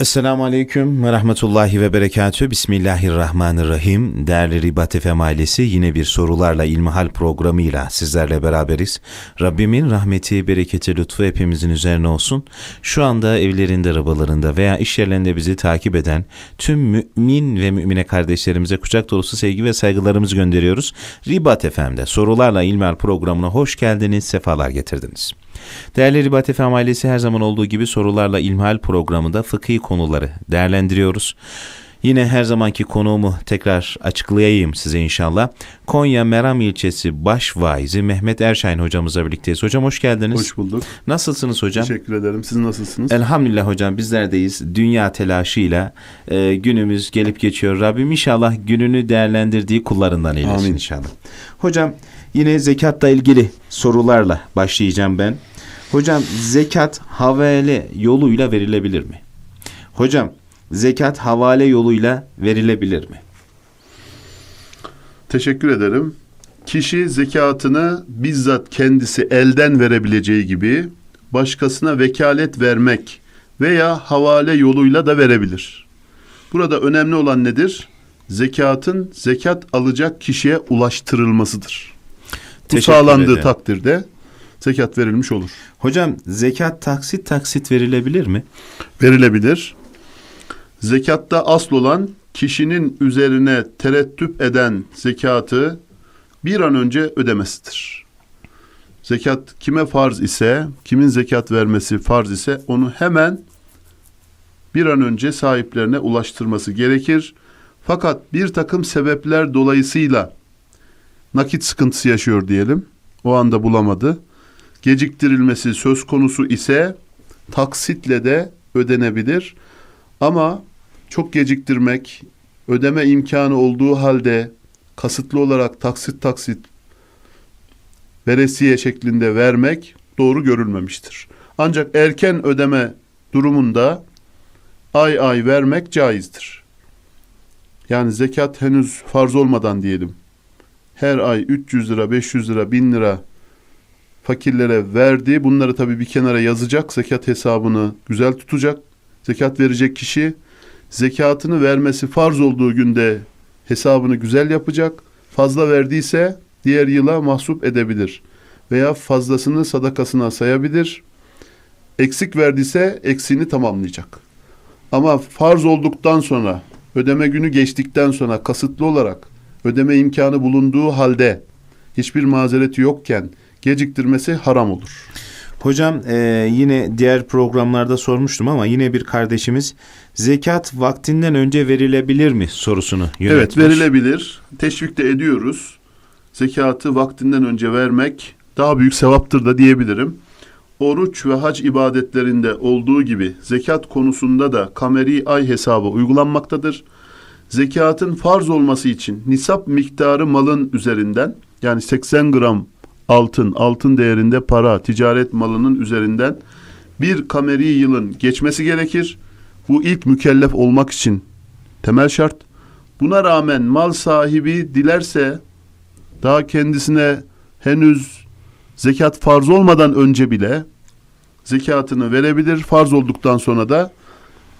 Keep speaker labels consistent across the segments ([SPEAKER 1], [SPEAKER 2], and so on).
[SPEAKER 1] Esselamu Aleyküm ve Rahmetullahi ve Berekatü. Bismillahirrahmanirrahim. Değerli Ribat FM ailesi yine bir sorularla ilmihal programıyla sizlerle beraberiz. Rabbimin rahmeti, bereketi, lütfu hepimizin üzerine olsun. Şu anda evlerinde, arabalarında veya iş yerlerinde bizi takip eden tüm mümin ve mümine kardeşlerimize kucak dolusu sevgi ve saygılarımızı gönderiyoruz. Ribat FM'de sorularla ilmihal programına hoş geldiniz, sefalar getirdiniz. Değerli Ribat FM ailesi her zaman olduğu gibi sorularla ilmihal programında fıkhi konuları değerlendiriyoruz. Yine her zamanki konuğumu tekrar açıklayayım size inşallah. Konya Meram ilçesi baş vaizi Mehmet Erşahin hocamızla birlikteyiz. Hocam hoş geldiniz.
[SPEAKER 2] Hoş bulduk.
[SPEAKER 1] Nasılsınız hocam?
[SPEAKER 2] Teşekkür ederim. Siz nasılsınız?
[SPEAKER 1] Elhamdülillah hocam bizlerdeyiz. Dünya telaşıyla e, günümüz gelip geçiyor. Rabbim inşallah gününü değerlendirdiği kullarından eylesin
[SPEAKER 2] Amin.
[SPEAKER 1] inşallah. Hocam yine zekatla ilgili sorularla başlayacağım ben. Hocam zekat havale yoluyla verilebilir mi? Hocam zekat havale yoluyla verilebilir mi?
[SPEAKER 2] Teşekkür ederim. Kişi zekatını bizzat kendisi elden verebileceği gibi başkasına vekalet vermek veya havale yoluyla da verebilir. Burada önemli olan nedir? Zekatın zekat alacak kişiye ulaştırılmasıdır. Bu
[SPEAKER 1] Teşekkür
[SPEAKER 2] sağlandığı
[SPEAKER 1] ederim.
[SPEAKER 2] takdirde zekat verilmiş olur.
[SPEAKER 1] Hocam zekat taksit taksit verilebilir mi?
[SPEAKER 2] verilebilir. Zekatta asıl olan kişinin üzerine terettüp eden zekatı bir an önce ödemesidir. Zekat kime farz ise, kimin zekat vermesi farz ise onu hemen bir an önce sahiplerine ulaştırması gerekir. Fakat bir takım sebepler dolayısıyla nakit sıkıntısı yaşıyor diyelim. O anda bulamadı. Geciktirilmesi söz konusu ise taksitle de ödenebilir. Ama çok geciktirmek, ödeme imkanı olduğu halde kasıtlı olarak taksit taksit veresiye şeklinde vermek doğru görülmemiştir. Ancak erken ödeme durumunda ay ay vermek caizdir. Yani zekat henüz farz olmadan diyelim. Her ay 300 lira, 500 lira, 1000 lira fakirlere verdi. Bunları tabii bir kenara yazacak. Zekat hesabını güzel tutacak. Zekat verecek kişi zekatını vermesi farz olduğu günde hesabını güzel yapacak. Fazla verdiyse diğer yıla mahsup edebilir. Veya fazlasını sadakasına sayabilir. Eksik verdiyse eksiğini tamamlayacak. Ama farz olduktan sonra, ödeme günü geçtikten sonra kasıtlı olarak ödeme imkanı bulunduğu halde hiçbir mazereti yokken geciktirmesi haram olur.
[SPEAKER 1] Hocam e, yine diğer programlarda sormuştum ama yine bir kardeşimiz zekat vaktinden önce verilebilir mi sorusunu yönetmiş.
[SPEAKER 2] Evet verilebilir. Teşvik de ediyoruz. Zekatı vaktinden önce vermek daha büyük sevaptır da diyebilirim. Oruç ve hac ibadetlerinde olduğu gibi zekat konusunda da kameri ay hesabı uygulanmaktadır. Zekatın farz olması için nisap miktarı malın üzerinden yani 80 gram altın, altın değerinde para, ticaret malının üzerinden bir kameri yılın geçmesi gerekir. Bu ilk mükellef olmak için temel şart. Buna rağmen mal sahibi dilerse daha kendisine henüz zekat farz olmadan önce bile zekatını verebilir. Farz olduktan sonra da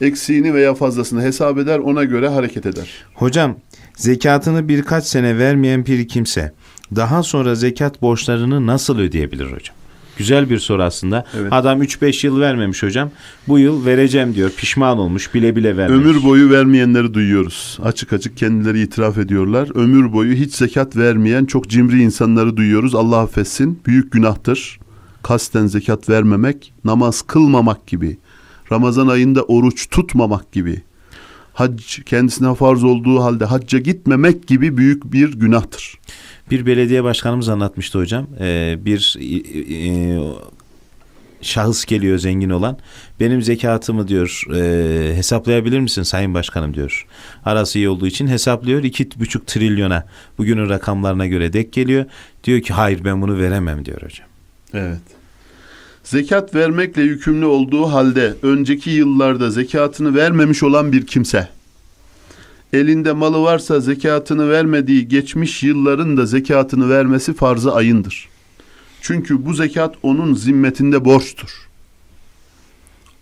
[SPEAKER 2] eksiğini veya fazlasını hesap eder, ona göre hareket eder.
[SPEAKER 1] Hocam zekatını birkaç sene vermeyen bir kimse daha sonra zekat borçlarını nasıl ödeyebilir hocam? Güzel bir soru aslında.
[SPEAKER 2] Evet.
[SPEAKER 1] Adam 3-5 yıl vermemiş hocam. Bu yıl vereceğim diyor. Pişman olmuş. Bile bile vermemiş.
[SPEAKER 2] Ömür boyu vermeyenleri duyuyoruz. Açık açık kendileri itiraf ediyorlar. Ömür boyu hiç zekat vermeyen çok cimri insanları duyuyoruz. Allah affetsin. Büyük günahtır. Kasten zekat vermemek, namaz kılmamak gibi. Ramazan ayında oruç tutmamak gibi. Hac kendisine farz olduğu halde hacca gitmemek gibi büyük bir günahtır.
[SPEAKER 1] Bir belediye başkanımız anlatmıştı hocam. Ee, bir e, e, şahıs geliyor zengin olan. Benim zekatımı diyor e, hesaplayabilir misin sayın başkanım diyor. Arası iyi olduğu için hesaplıyor. iki buçuk trilyona bugünün rakamlarına göre dek geliyor. Diyor ki hayır ben bunu veremem diyor hocam.
[SPEAKER 2] Evet. Zekat vermekle yükümlü olduğu halde önceki yıllarda zekatını vermemiş olan bir kimse elinde malı varsa zekatını vermediği geçmiş yılların da zekatını vermesi farz-ı ayındır. Çünkü bu zekat onun zimmetinde borçtur.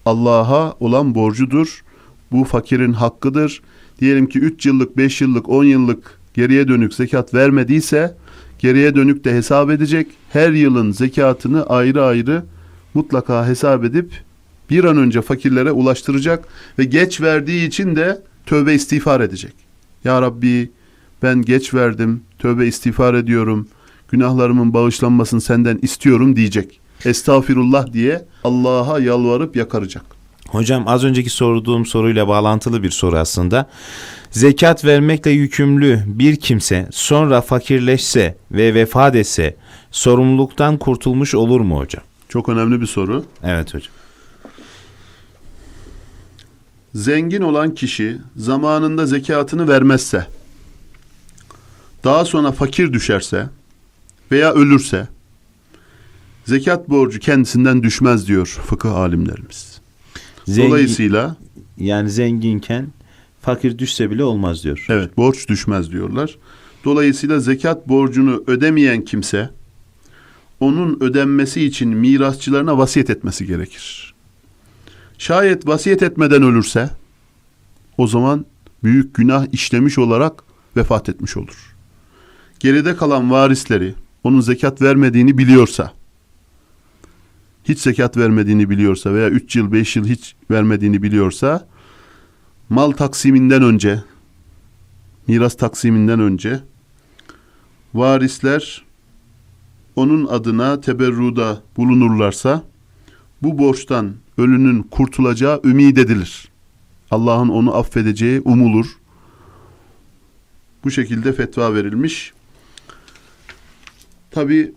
[SPEAKER 2] Allah'a olan borcudur. Bu fakirin hakkıdır. Diyelim ki 3 yıllık, 5 yıllık, 10 yıllık geriye dönük zekat vermediyse geriye dönük de hesap edecek. Her yılın zekatını ayrı ayrı mutlaka hesap edip bir an önce fakirlere ulaştıracak ve geç verdiği için de tövbe istiğfar edecek. Ya Rabbi ben geç verdim, tövbe istiğfar ediyorum, günahlarımın bağışlanmasını senden istiyorum diyecek. Estağfirullah diye Allah'a yalvarıp yakaracak.
[SPEAKER 1] Hocam az önceki sorduğum soruyla bağlantılı bir soru aslında. Zekat vermekle yükümlü bir kimse sonra fakirleşse ve vefat etse sorumluluktan kurtulmuş olur mu hocam?
[SPEAKER 2] Çok önemli bir soru.
[SPEAKER 1] Evet hocam.
[SPEAKER 2] Zengin olan kişi zamanında zekatını vermezse, daha sonra fakir düşerse veya ölürse, zekat borcu kendisinden düşmez diyor fıkıh alimlerimiz.
[SPEAKER 1] Zengin,
[SPEAKER 2] Dolayısıyla
[SPEAKER 1] yani zenginken fakir düşse bile olmaz diyor.
[SPEAKER 2] evet borç düşmez diyorlar. Dolayısıyla zekat borcunu ödemeyen kimse onun ödenmesi için mirasçılarına vasiyet etmesi gerekir. Şayet vasiyet etmeden ölürse o zaman büyük günah işlemiş olarak vefat etmiş olur. Geride kalan varisleri onun zekat vermediğini biliyorsa hiç zekat vermediğini biliyorsa veya 3 yıl 5 yıl hiç vermediğini biliyorsa mal taksiminden önce miras taksiminden önce varisler onun adına teberruda bulunurlarsa bu borçtan ölünün kurtulacağı ümid edilir. Allah'ın onu affedeceği umulur. Bu şekilde fetva verilmiş. Tabi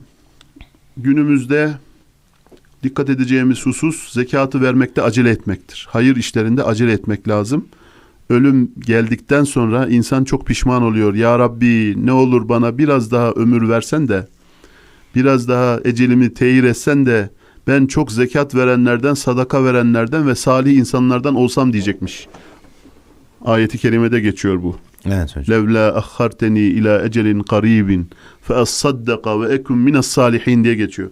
[SPEAKER 2] günümüzde dikkat edeceğimiz husus zekatı vermekte acele etmektir. Hayır işlerinde acele etmek lazım. Ölüm geldikten sonra insan çok pişman oluyor. Ya Rabbi ne olur bana biraz daha ömür versen de biraz daha ecelimi teyir etsen de ben çok zekat verenlerden, sadaka verenlerden ve salih insanlardan olsam diyecekmiş. Ayeti kerimede geçiyor bu.
[SPEAKER 1] Evet hocam.
[SPEAKER 2] Levla ahharteni ila ecelin karibin fe as-saddaka ve ekun minas salihin diye geçiyor.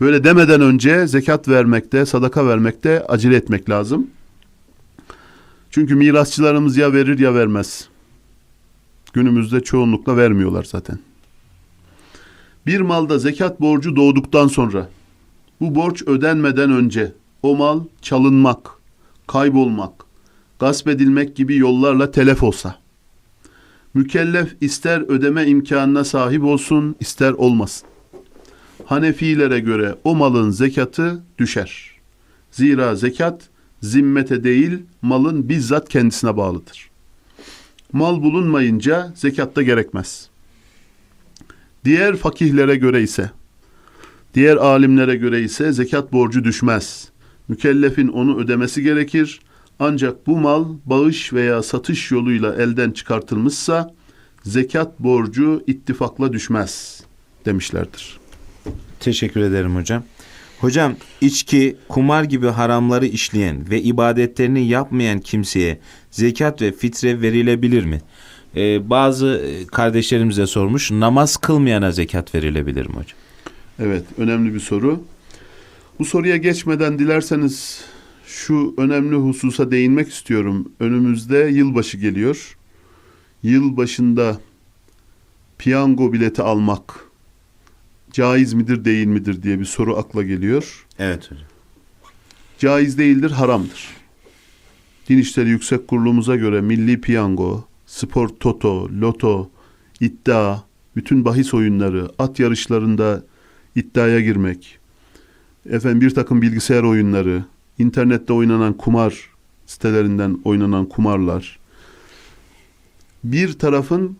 [SPEAKER 2] Böyle demeden önce zekat vermekte, sadaka vermekte acele etmek lazım. Çünkü mirasçılarımız ya verir ya vermez. Günümüzde çoğunlukla vermiyorlar zaten. Bir malda zekat borcu doğduktan sonra bu borç ödenmeden önce o mal çalınmak, kaybolmak, gasp edilmek gibi yollarla telef olsa mükellef ister ödeme imkanına sahip olsun ister olmasın. Hanefilere göre o malın zekatı düşer. Zira zekat zimmete değil malın bizzat kendisine bağlıdır. Mal bulunmayınca zekat da gerekmez. Diğer fakihlere göre ise, diğer alimlere göre ise zekat borcu düşmez. Mükellefin onu ödemesi gerekir. Ancak bu mal bağış veya satış yoluyla elden çıkartılmışsa zekat borcu ittifakla düşmez demişlerdir.
[SPEAKER 1] Teşekkür ederim hocam. Hocam içki, kumar gibi haramları işleyen ve ibadetlerini yapmayan kimseye zekat ve fitre verilebilir mi? Ee, bazı kardeşlerimiz de sormuş namaz kılmayana zekat verilebilir mi hocam?
[SPEAKER 2] Evet, önemli bir soru. Bu soruya geçmeden dilerseniz şu önemli hususa değinmek istiyorum. Önümüzde yılbaşı geliyor. Yıl başında piyango bileti almak caiz midir değil midir diye bir soru akla geliyor.
[SPEAKER 1] Evet hocam.
[SPEAKER 2] Caiz değildir, haramdır. Din İşleri Yüksek Kurulumuza göre milli piyango, spor toto, loto, iddia, bütün bahis oyunları, at yarışlarında iddiaya girmek, efendim bir takım bilgisayar oyunları, internette oynanan kumar sitelerinden oynanan kumarlar, bir tarafın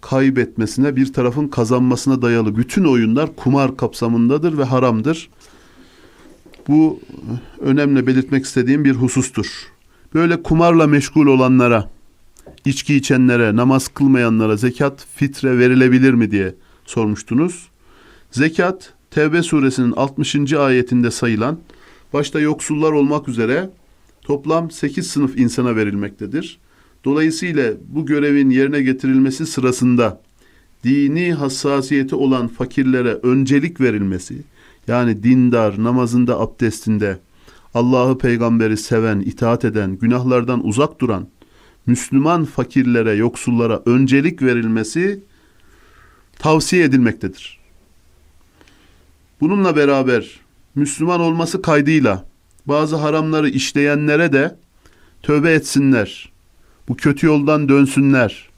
[SPEAKER 2] kaybetmesine, bir tarafın kazanmasına dayalı bütün oyunlar kumar kapsamındadır ve haramdır. Bu önemli belirtmek istediğim bir husustur. Böyle kumarla meşgul olanlara, içki içenlere, namaz kılmayanlara zekat, fitre verilebilir mi diye sormuştunuz. Zekat, Tevbe suresinin 60. ayetinde sayılan, başta yoksullar olmak üzere toplam 8 sınıf insana verilmektedir. Dolayısıyla bu görevin yerine getirilmesi sırasında dini hassasiyeti olan fakirlere öncelik verilmesi, yani dindar, namazında, abdestinde, Allah'ı peygamberi seven, itaat eden, günahlardan uzak duran Müslüman fakirlere, yoksullara öncelik verilmesi tavsiye edilmektedir. Bununla beraber Müslüman olması kaydıyla bazı haramları işleyenlere de tövbe etsinler. Bu kötü yoldan dönsünler.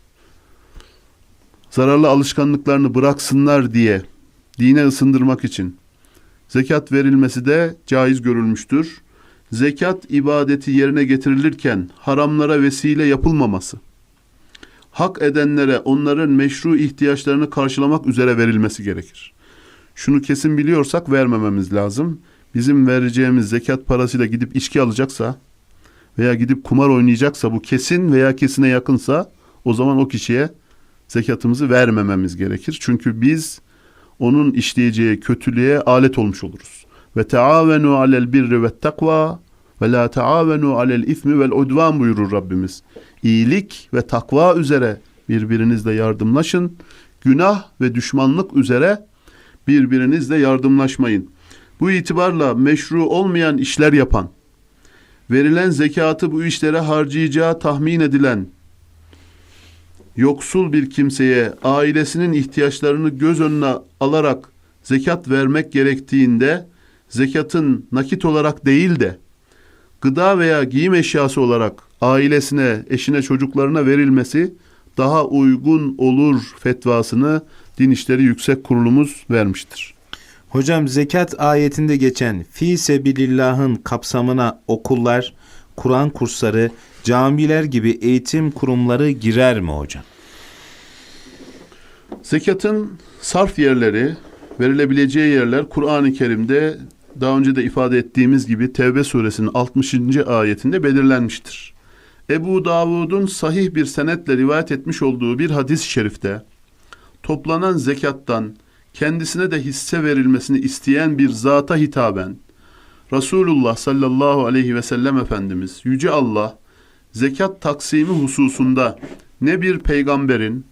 [SPEAKER 2] Zararlı alışkanlıklarını bıraksınlar diye dine ısındırmak için zekat verilmesi de caiz görülmüştür. Zekat ibadeti yerine getirilirken haramlara vesile yapılmaması, hak edenlere onların meşru ihtiyaçlarını karşılamak üzere verilmesi gerekir. Şunu kesin biliyorsak vermememiz lazım. Bizim vereceğimiz zekat parasıyla gidip içki alacaksa veya gidip kumar oynayacaksa bu kesin veya kesine yakınsa o zaman o kişiye zekatımızı vermememiz gerekir. Çünkü biz onun işleyeceği kötülüğe alet olmuş oluruz. Ve taavenu alel birri ve takva ve la taavenu alel ismi vel udvan buyurur Rabbimiz. İyilik ve takva üzere birbirinizle yardımlaşın. Günah ve düşmanlık üzere birbirinizle yardımlaşmayın. Bu itibarla meşru olmayan işler yapan, verilen zekatı bu işlere harcayacağı tahmin edilen yoksul bir kimseye ailesinin ihtiyaçlarını göz önüne alarak zekat vermek gerektiğinde zekatın nakit olarak değil de gıda veya giyim eşyası olarak ailesine, eşine, çocuklarına verilmesi daha uygun olur fetvasını Din İşleri Yüksek Kurulumuz vermiştir.
[SPEAKER 1] Hocam zekat ayetinde geçen fi sebilillah'ın kapsamına okullar, Kur'an kursları, camiler gibi eğitim kurumları girer mi hocam?
[SPEAKER 2] Zekatın sarf yerleri, verilebileceği yerler Kur'an-ı Kerim'de daha önce de ifade ettiğimiz gibi Tevbe suresinin 60. ayetinde belirlenmiştir. Ebu Davud'un sahih bir senetle rivayet etmiş olduğu bir hadis-i şerifte toplanan zekattan kendisine de hisse verilmesini isteyen bir zata hitaben Resulullah sallallahu aleyhi ve sellem Efendimiz Yüce Allah zekat taksimi hususunda ne bir peygamberin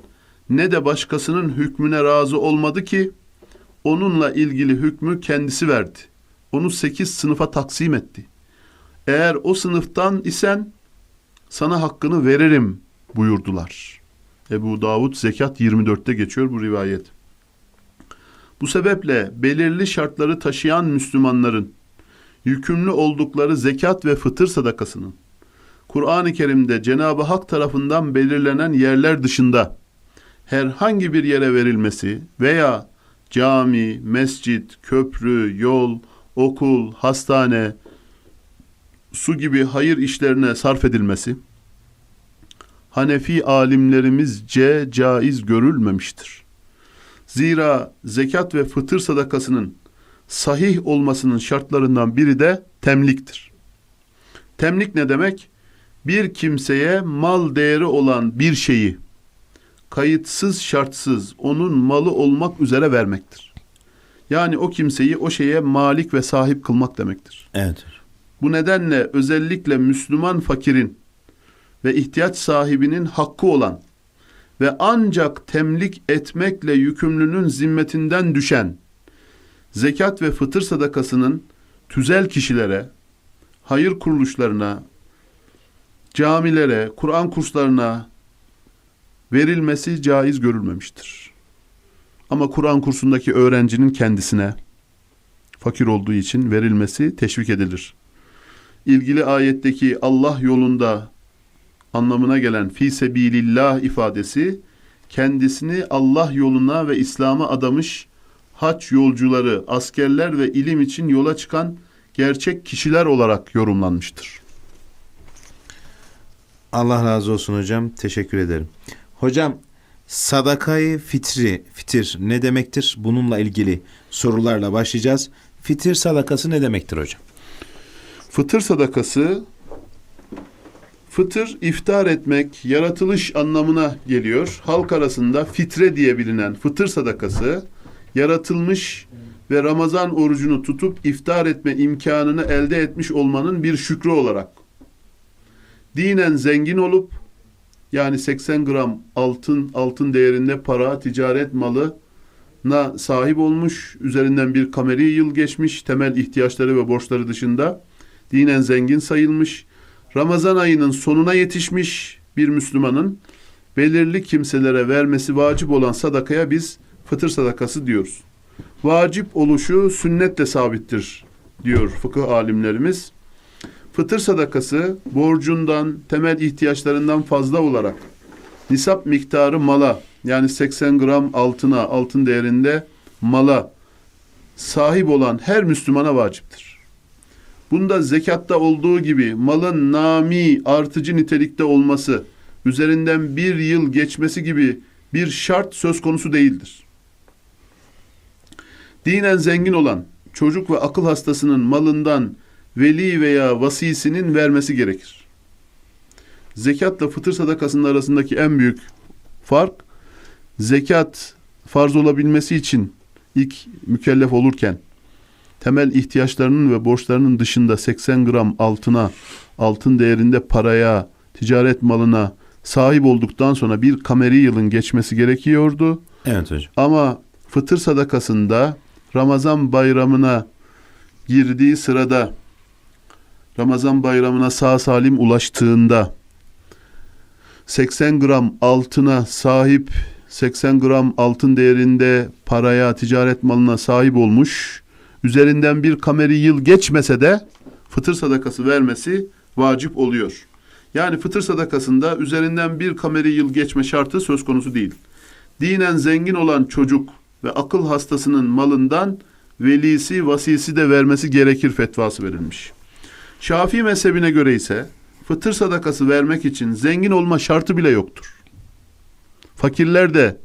[SPEAKER 2] ne de başkasının hükmüne razı olmadı ki onunla ilgili hükmü kendisi verdi. Onu sekiz sınıfa taksim etti. Eğer o sınıftan isen sana hakkını veririm buyurdular. Ebu Davud Zekat 24'te geçiyor bu rivayet. Bu sebeple belirli şartları taşıyan Müslümanların yükümlü oldukları zekat ve fıtır sadakasının Kur'an-ı Kerim'de Cenab-ı Hak tarafından belirlenen yerler dışında herhangi bir yere verilmesi veya cami, mescit, köprü, yol, okul, hastane, su gibi hayır işlerine sarf edilmesi Hanefi alimlerimizce caiz görülmemiştir. Zira zekat ve fıtır sadakasının sahih olmasının şartlarından biri de temliktir. Temlik ne demek? Bir kimseye mal değeri olan bir şeyi kayıtsız şartsız onun malı olmak üzere vermektir. Yani o kimseyi o şeye malik ve sahip kılmak demektir.
[SPEAKER 1] Evet.
[SPEAKER 2] Bu nedenle özellikle Müslüman fakirin ve ihtiyaç sahibinin hakkı olan ve ancak temlik etmekle yükümlünün zimmetinden düşen zekat ve fıtır sadakasının tüzel kişilere, hayır kuruluşlarına, camilere, Kur'an kurslarına verilmesi caiz görülmemiştir. Ama Kur'an kursundaki öğrencinin kendisine fakir olduğu için verilmesi teşvik edilir. İlgili ayetteki Allah yolunda anlamına gelen fi sebilillah ifadesi kendisini Allah yoluna ve İslam'a adamış haç yolcuları, askerler ve ilim için yola çıkan gerçek kişiler olarak yorumlanmıştır.
[SPEAKER 1] Allah razı olsun hocam. Teşekkür ederim. Hocam sadakayı fitri, fitir ne demektir? Bununla ilgili sorularla başlayacağız. Fitir sadakası ne demektir hocam?
[SPEAKER 2] Fıtır sadakası Fıtır iftar etmek, yaratılış anlamına geliyor. Halk arasında fitre diye bilinen fıtır sadakası yaratılmış ve Ramazan orucunu tutup iftar etme imkanını elde etmiş olmanın bir şükrü olarak dinen zengin olup yani 80 gram altın altın değerinde para ticaret malı na sahip olmuş üzerinden bir kameri yıl geçmiş temel ihtiyaçları ve borçları dışında dinen zengin sayılmış, Ramazan ayının sonuna yetişmiş bir Müslümanın belirli kimselere vermesi vacip olan sadakaya biz fıtır sadakası diyoruz. Vacip oluşu sünnetle sabittir diyor fıkıh alimlerimiz. Fıtır sadakası borcundan, temel ihtiyaçlarından fazla olarak nisap miktarı mala yani 80 gram altına, altın değerinde mala sahip olan her Müslümana vaciptir. Bunda zekatta olduğu gibi malın nami artıcı nitelikte olması, üzerinden bir yıl geçmesi gibi bir şart söz konusu değildir. Dinen zengin olan çocuk ve akıl hastasının malından veli veya vasisinin vermesi gerekir. Zekatla fıtır sadakasının arasındaki en büyük fark zekat farz olabilmesi için ilk mükellef olurken temel ihtiyaçlarının ve borçlarının dışında 80 gram altına, altın değerinde paraya, ticaret malına sahip olduktan sonra bir kameri yılın geçmesi gerekiyordu.
[SPEAKER 1] Evet hocam.
[SPEAKER 2] Ama fıtır sadakasında Ramazan bayramına girdiği sırada Ramazan bayramına sağ salim ulaştığında 80 gram altına sahip 80 gram altın değerinde paraya, ticaret malına sahip olmuş. Üzerinden bir kameri yıl geçmese de fıtır sadakası vermesi vacip oluyor. Yani fıtır sadakasında üzerinden bir kameri yıl geçme şartı söz konusu değil. Dinen zengin olan çocuk ve akıl hastasının malından velisi, vasisi de vermesi gerekir fetvası verilmiş. Şafii mezhebine göre ise fıtır sadakası vermek için zengin olma şartı bile yoktur. Fakirler de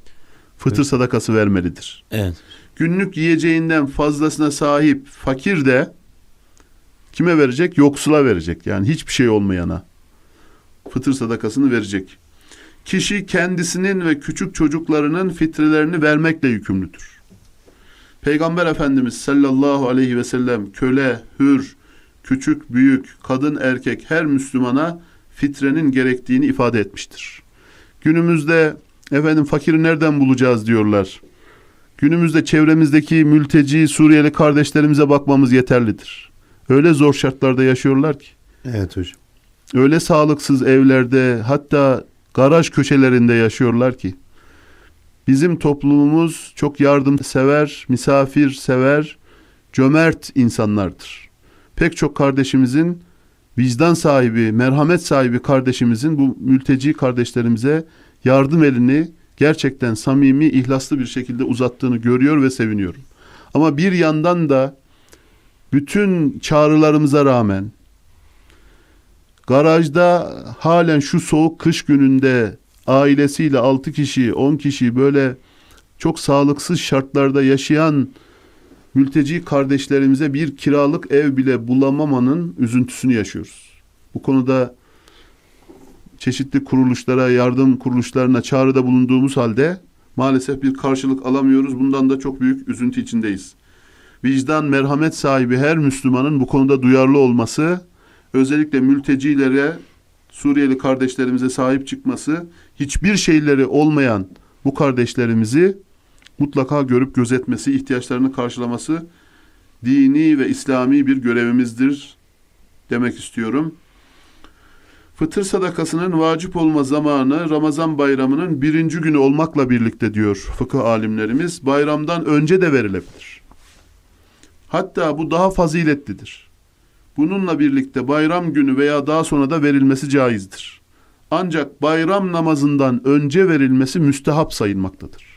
[SPEAKER 2] fıtır sadakası vermelidir.
[SPEAKER 1] Evet.
[SPEAKER 2] Günlük yiyeceğinden fazlasına sahip fakir de kime verecek? Yoksula verecek. Yani hiçbir şey olmayana fıtır sadakasını verecek. Kişi kendisinin ve küçük çocuklarının fitrelerini vermekle yükümlüdür. Peygamber Efendimiz sallallahu aleyhi ve sellem köle, hür, küçük, büyük, kadın, erkek her Müslümana fitrenin gerektiğini ifade etmiştir. Günümüzde efendim fakiri nereden bulacağız diyorlar. Günümüzde çevremizdeki mülteci Suriyeli kardeşlerimize bakmamız yeterlidir. Öyle zor şartlarda yaşıyorlar ki.
[SPEAKER 1] Evet hocam.
[SPEAKER 2] Öyle sağlıksız evlerde hatta garaj köşelerinde yaşıyorlar ki. Bizim toplumumuz çok yardımsever, misafirsever, cömert insanlardır. Pek çok kardeşimizin vicdan sahibi, merhamet sahibi kardeşimizin bu mülteci kardeşlerimize yardım elini gerçekten samimi, ihlaslı bir şekilde uzattığını görüyor ve seviniyorum. Ama bir yandan da bütün çağrılarımıza rağmen garajda halen şu soğuk kış gününde ailesiyle 6 kişi, 10 kişi böyle çok sağlıksız şartlarda yaşayan mülteci kardeşlerimize bir kiralık ev bile bulamamanın üzüntüsünü yaşıyoruz. Bu konuda çeşitli kuruluşlara, yardım kuruluşlarına çağrıda bulunduğumuz halde maalesef bir karşılık alamıyoruz. Bundan da çok büyük üzüntü içindeyiz. Vicdan, merhamet sahibi her Müslümanın bu konuda duyarlı olması, özellikle mültecilere, Suriyeli kardeşlerimize sahip çıkması, hiçbir şeyleri olmayan bu kardeşlerimizi mutlaka görüp gözetmesi, ihtiyaçlarını karşılaması dini ve İslami bir görevimizdir demek istiyorum. Fıtır sadakasının vacip olma zamanı Ramazan bayramının birinci günü olmakla birlikte diyor fıkıh alimlerimiz. Bayramdan önce de verilebilir. Hatta bu daha faziletlidir. Bununla birlikte bayram günü veya daha sonra da verilmesi caizdir. Ancak bayram namazından önce verilmesi müstehap sayılmaktadır.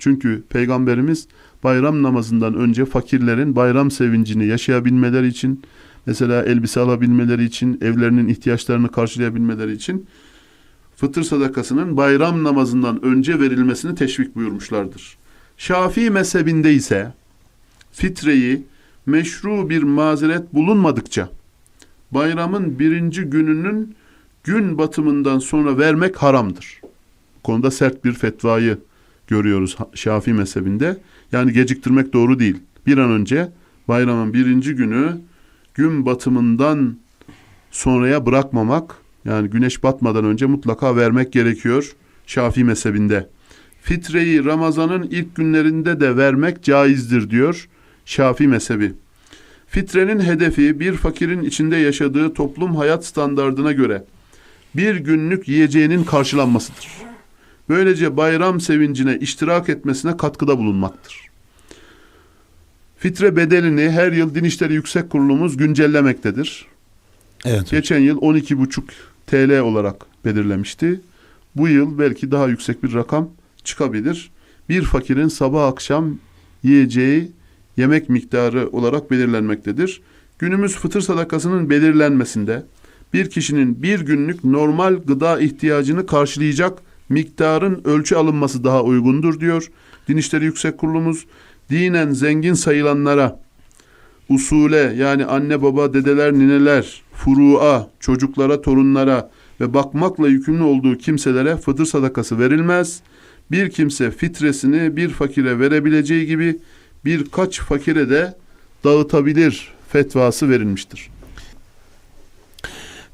[SPEAKER 2] Çünkü Peygamberimiz bayram namazından önce fakirlerin bayram sevincini yaşayabilmeleri için, mesela elbise alabilmeleri için, evlerinin ihtiyaçlarını karşılayabilmeleri için fıtır sadakasının bayram namazından önce verilmesini teşvik buyurmuşlardır. Şafii mezhebinde ise fitreyi meşru bir mazeret bulunmadıkça bayramın birinci gününün gün batımından sonra vermek haramdır. Bu konuda sert bir fetvayı görüyoruz Şafii mezhebinde. Yani geciktirmek doğru değil. Bir an önce bayramın birinci günü gün batımından sonraya bırakmamak yani güneş batmadan önce mutlaka vermek gerekiyor Şafii mezhebinde. Fitreyi Ramazan'ın ilk günlerinde de vermek caizdir diyor Şafii mezhebi. Fitrenin hedefi bir fakirin içinde yaşadığı toplum hayat standardına göre bir günlük yiyeceğinin karşılanmasıdır. Böylece bayram sevincine iştirak etmesine katkıda bulunmaktır. Fitre bedelini her yıl Din İşleri Yüksek Kurulumuz güncellemektedir.
[SPEAKER 1] Evet.
[SPEAKER 2] Geçen yıl 12,5 TL olarak belirlemişti. Bu yıl belki daha yüksek bir rakam çıkabilir. Bir fakirin sabah akşam yiyeceği yemek miktarı olarak belirlenmektedir. Günümüz fıtır sadakasının belirlenmesinde bir kişinin bir günlük normal gıda ihtiyacını karşılayacak miktarın ölçü alınması daha uygundur diyor. Din İşleri Yüksek Kurulumuz dinen zengin sayılanlara usule yani anne baba dedeler nineler furu'a çocuklara torunlara ve bakmakla yükümlü olduğu kimselere fıtır sadakası verilmez. Bir kimse fitresini bir fakire verebileceği gibi birkaç fakire de dağıtabilir fetvası verilmiştir.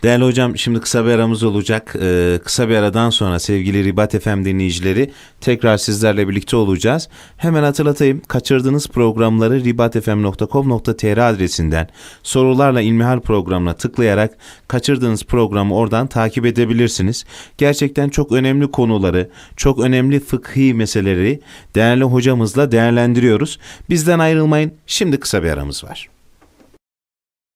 [SPEAKER 1] Değerli hocam şimdi kısa bir aramız olacak. Ee, kısa bir aradan sonra sevgili Ribat FM dinleyicileri tekrar sizlerle birlikte olacağız. Hemen hatırlatayım. Kaçırdığınız programları ribatfm.com.tr adresinden sorularla ilmihal programına tıklayarak kaçırdığınız programı oradan takip edebilirsiniz. Gerçekten çok önemli konuları, çok önemli fıkhi meseleleri değerli hocamızla değerlendiriyoruz. Bizden ayrılmayın. Şimdi kısa bir aramız var.